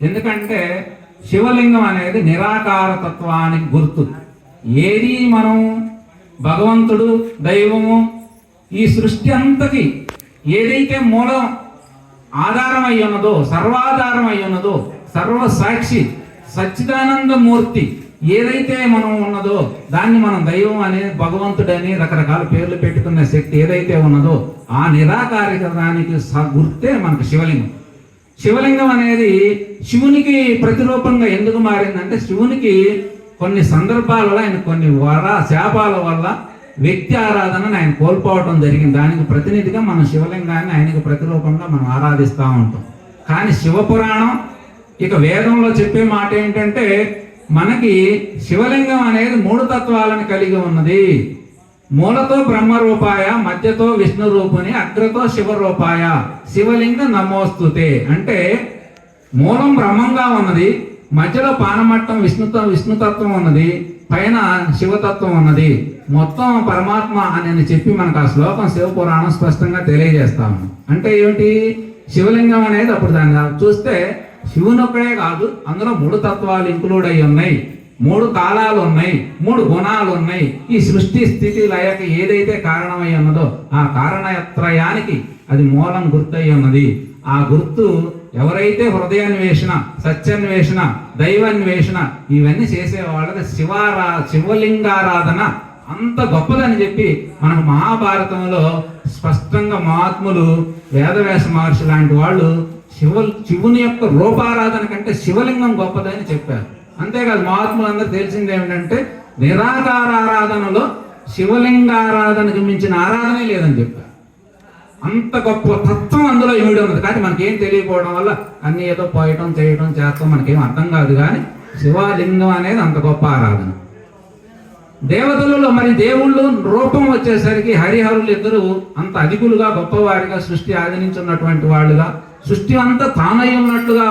ఎందుకంటే శివలింగం అనేది నిరాకార తత్వానికి గుర్తు. ఏది మనం భగవంతుడు దైవము ఈ సృష్టి అంతకి ఏదైతే మూలం ఆధారం ఉన్నదో సర్వాధారమై ఉన్నదో సర్వ సాక్షి సచ్చిదానంద మూర్తి ఏదైతే మనం ఉన్నదో దాన్ని మనం దైవం అని భగవంతుడని రకరకాల పేర్లు పెట్టుకున్న శక్తి ఏదైతే ఉన్నదో ఆ నిరాకారికదానికి స- గుర్తే మనకు శివలింగం. శివలింగం అనేది శివునికి ప్రతిరూపంగా ఎందుకు మారిందంటే శివునికి కొన్ని సందర్భాలలో ఆయన కొన్ని వర శాపాల వల్ల వ్యక్తి ఆరాధనను ఆయన కోల్పోవటం జరిగింది. దానికి ప్రతినిధిగా మనం శివలింగాన్ని ఆయనకు ప్రతిరూపంగా మనం ఆరాధిస్తూ ఉంటాం. కానీ శివపురాణం ఇక వేదంలో చెప్పే మాట ఏంటంటే మనకి శివలింగం అనేది మూడు తత్వాలను కలిగి ఉన్నది. మూలతో బ్రహ్మ రూపాయ మధ్యతో విష్ణు రూపుని అగ్రతో శివరూపాయ శివలింగ నమోస్తుతే అంటే మూలం బ్రహ్మంగా ఉన్నది మధ్యలో పానమట్టం విష్ణుత విష్ణుతత్వం ఉన్నది పైన శివతత్వం ఉన్నది. మొత్తం పరమాత్మ అని చెప్పి మనకు ఆ శ్లోకం శివపురాణం స్పష్టంగా తెలియజేస్తాము అంటే ఏమిటి? శివలింగం అనేది అప్పుడు దాన్ని చూస్తే శివుని ఒక్కడే కాదు అందులో మూడు తత్వాలు ఇంక్లూడ్ అయి ఉన్నాయి. మూడు కాలాలు ఉన్నాయి మూడు గుణాలు ఉన్నాయి. ఈ సృష్టి స్థితి లయకి ఏదైతే కారణమై ఉన్నదో ఆ కారణత్రయానికి అది మూలం గుర్తయి ఉన్నది. ఆ గుర్తు ఎవరైతే హృదయాన్వేషణ సత్యాన్వేషణ దైవాన్వేషణ ఇవన్నీ చేసే వాళ్ళకి శివారా శివలింగారాధన అంత గొప్పదని చెప్పి మనకు మహాభారతంలో స్పష్టంగా మహాత్ములు వేదవ్యాస మహర్షి లాంటి వాళ్ళు శివ శివుని యొక్క రూపారాధన కంటే శివలింగం గొప్పదని చెప్పారు. అంతేకాదు మహాత్ములందరూ తెలిసింది ఏమిటంటే నిరాకార ఆరాధనలో శివలింగారాధనకు మించిన ఆరాధనే లేదని చెప్పారు. అంత గొప్ప తత్వం అందులో ఇమిడి ఉన్నది. కానీ మనకేం తెలియకపోవడం వల్ల అన్ని ఏదో పోయటం చేయటం చేస్తాం మనకేం అర్థం కాదు. కానీ శివలింగం అనేది అంత గొప్ప ఆరాధన. దేవతలలో మరి దేవుళ్ళు రూపం వచ్చేసరికి హరిహరులు ఇద్దరు అంత అధికులుగా గొప్పవారిగా సృష్టి ఆదరించున్నటువంటి వాళ్ళుగా సృష్టి అంతా తానై ఉన్నట్లుగా